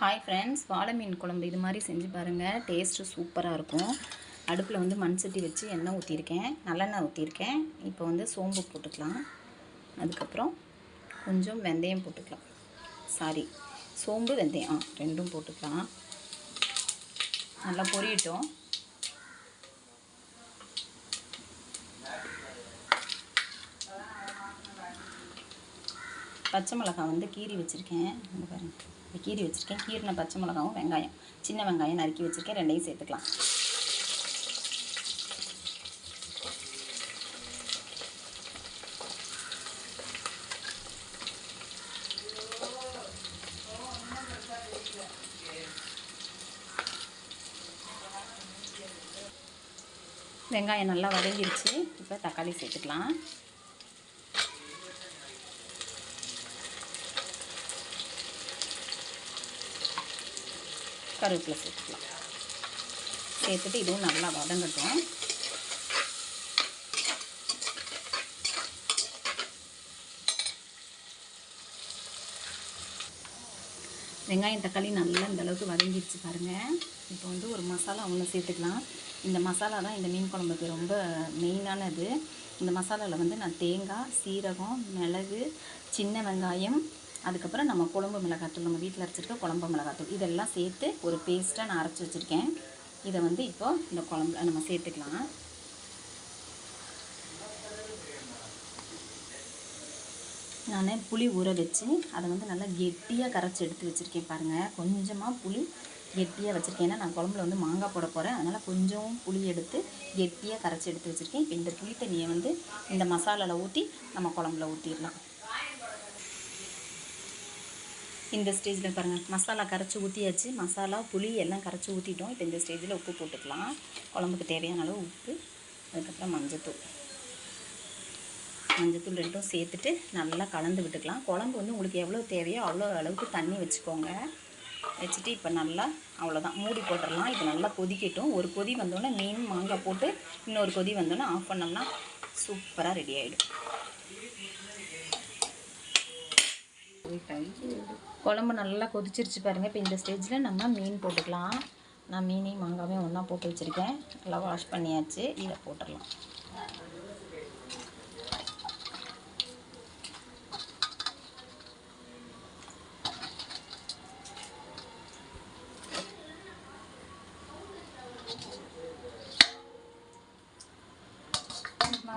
Hi friends வாழை மீன் குழம்பு இது மாதிரி செஞ்சு பாருங்கள் டேஸ்ட்டு சூப்பராக இருக்கும். அடுப்பில் வந்து மண் சட்டி வச்சு எண்ணெய் ஊற்றிருக்கேன் நல்லெண்ணெய் ஊற்றிருக்கேன் இப்போ வந்து சோம்பு போட்டுக்கலாம். அதுக்கப்புறம் கொஞ்சம் வெந்தயம் போட்டுக்கலாம். சாரி சோம்பு வெந்தயம். ஆ ரெண்டும் போட்டுக்கலாம். நல்லா பொரியட்டும். பச்சை மிளகாய் வந்து கீறி வச்சுருக்கேன். இந்த கீறி வச்சுருக்கேன். கீறின பச்சை மிளகாவும் வெங்காயம். சின்ன வெங்காயம் நறுக்கி வச்சுருக்கேன். ரெண்டையும் சேர்த்துக்கலாம். வெங்காயம் நல்லா வதங்கிருச்சு. இப்போ தக்காளி சேர்த்துக்கலாம். கருவேப்பிலை சேர்த்துக்கலாம். சேர்த்துட்டு இதுவும் நல்லா வதங்கட்டும். வெங்காயம் தக்காளி நல்லா இந்த அளவுக்கு வதங்கிடுச்சு பாருங்கள் இப்போ வந்து ஒரு மசாலா ஒன்று சேர்த்துக்கலாம். இந்த மசாலா தான் இந்த மீன் குழம்புக்கு ரொம்ப மெயினானது இந்த மசாலாவில் வந்து நான் தேங்காய் சீரகம் மிளகு சின்ன வெங்காயம் அதுக்கப்புறம் நம்ம குழம்பு மிளகாத்தூள் நம்ம வீட்டில் அரைச்சிருக்க குழம்பு மிளகாத்தூள். இதெல்லாம் சேர்த்து ஒரு பேஸ்ட்டாக நான் அரைச்சி வச்சுருக்கேன். இதை வந்து இப்போ இந்த குழம்புல நம்ம சேர்த்துக்கலாம். நான் புளி ஊற வச்சு அதை வந்து நல்லா கெட்டியாக கரைச்சி எடுத்து வச்சுருக்கேன் பாருங்கள் கொஞ்சமாக புளி கெட்டியாக வச்சுருக்கேன். ஏன்னா நான் குழம்புல வந்து மாங்காய் போட போகிறேன் அதனால் கொஞ்சம் புளி எடுத்து கெட்டியாக கரைச்சி எடுத்து வச்சுருக்கேன். இப்போ இந்த புளி தண்ணியை வந்து இந்த மசாலாவில் ஊற்றி நம்ம குழம்புல ஊற்றிடலாம் இந்த ஸ்டேஜில் பாருங்கள் மசாலா கரைச்சி ஊற்றியாச்சு மசாலா புளி எல்லாம் கரைச்சி ஊற்றிட்டோம் இப்போ இந்த ஸ்டேஜில் உப்பு போட்டுக்கலாம். குழம்புக்கு தேவையான அளவு உப்பு அதுக்கப்புறம் மஞ்சத்தூள். மஞ்சத்தூள் ரெண்டும் சேர்த்துட்டு நல்லா கலந்து விட்டுக்கலாம். குழம்பு வந்து உங்களுக்கு எவ்வளோ தேவையோ அவ்வளோ அளவுக்கு தண்ணி வச்சுக்கோங்க. வச்சுட்டு இப்போ நல்லா அவ்வளோதான் மூடி போட்டுடலாம். இப்போ நல்லா கொதிக்கட்டும். ஒரு கொதி வந்தோடனே மீன் மாங்காய் போட்டு இன்னொரு கொதி வந்தோடனே ஆஃப் பண்ணோம்னா சூப்பராக ரெடி ஆகிடும் குழம்பு நல்லா கொதிச்சிருச்சு பாருங்கள் இப்போ இந்த ஸ்டேஜில் நம்ம மீன் போட்டுக்கலாம். நான் மீனையும் மாங்காவையும் ஒன்றா போட்டு வச்சுருக்கேன். நல்லா வாஷ் பண்ணியாச்சு. இதை போட்டுடலாம். இப்போ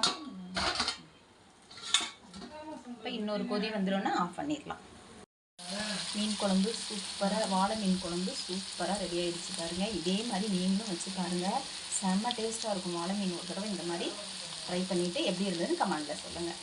இன்னொரு கொதி வந்துடும்னா ஆஃப் பண்ணிடலாம். மீன் குழம்பு சூப்பராக வாழை மீன் குழம்பு சூப்பராக ரெடி ஆகிடுச்சு பாருங்கள் இதே மாதிரி நீங்களும் வச்சு பாருங்கள் செம்ம டேஸ்ட்டாக இருக்கும் வாழை மீன். ஒரு தடவை இந்த மாதிரி ட்ரை பண்ணிவிட்டு எப்படி இருந்ததுன்னு கமெண்டில் சொல்லுங்கள்